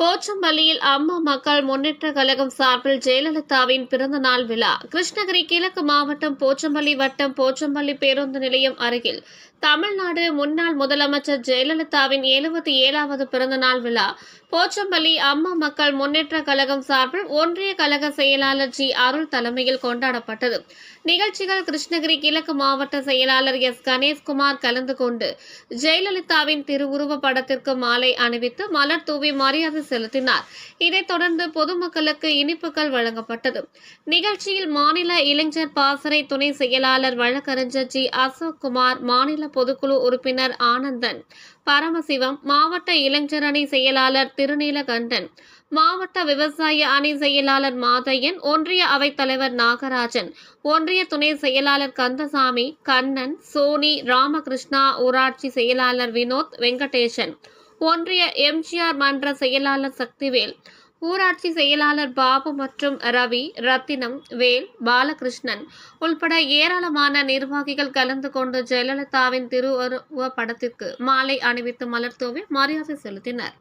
போச்சம்பள்ளியில் அம்மா மக்கள் முன்னேற்ற கழகம் சார்பில் ஜெயலலிதாவின் பிறந்த நாள் விழா. கிருஷ்ணகிரி கிழக்கு மாவட்டம் போச்சம்பள்ளி வட்டம் போச்சம்பள்ளி பேருந்து நிலையம் அருகில் தமிழ்நாடு முன்னாள் முதலமைச்சர் ஜெயலலிதாவின் எழுபத்தி ஏழாவது பிறந்த நாள் விழா. போச்சம்பள்ளி அம்மா மக்கள் முன்னேற்ற கழகம் சார்பில் ஒன்றிய கழக செயலாளர் ஜி. அருள் தலைமையில் கொண்டாடப்பட்டது. நிகழ்ச்சிகள் கிருஷ்ணகிரி கிழக்கு மாவட்ட செயலாளர் எஸ். கணேஷ்குமார் கலந்து கொண்டு ஜெயலலிதாவின் திருவுருவ படத்திற்கு மாலை அணிவித்து மலர் தூவி மரியாதை செலுத்தினார். இதைத் தொடர்ந்து பொதுமக்களுக்கு இனிப்புகள் வழங்கப்பட்டது. நிகழ்ச்சியில் மாநில இளைஞர் பாசறை துணை செயலாளர் வழக்கறிஞர் ஜி. அசோக் குமார் மாநில பொதுக்குழு உறுப்பினர் ஆனந்தன் பரமசிவம் மாவட்ட இளைஞர் அணி செயலாளர் திருநீலகண்டன் மாவட்ட விவசாய அணி செயலாளர் மாதையன் ஒன்றிய அவைத் தலைவர் நாகராஜன் ஒன்றிய துணை செயலாளர் கந்தசாமி கண்ணன் சோனி ராமகிருஷ்ணா ஊராட்சி செயலாளர் வினோத் வெங்கடேசன் ஒன்றிய எம்ஜிஆர் மன்ற செயலாளர் சக்திவேல் ஊராட்சி செயலாளர் பாபு மற்றும் ரவி ரத்தினம் வேல் பாலகிருஷ்ணன் உள்பட ஏராளமான நிர்வாகிகள் கலந்து கொண்டு ஜெயலலிதாவின் திருவுருவ படத்திற்கு மாலை அணிவித்து மலர்தூவி மரியாதை செலுத்தினர்.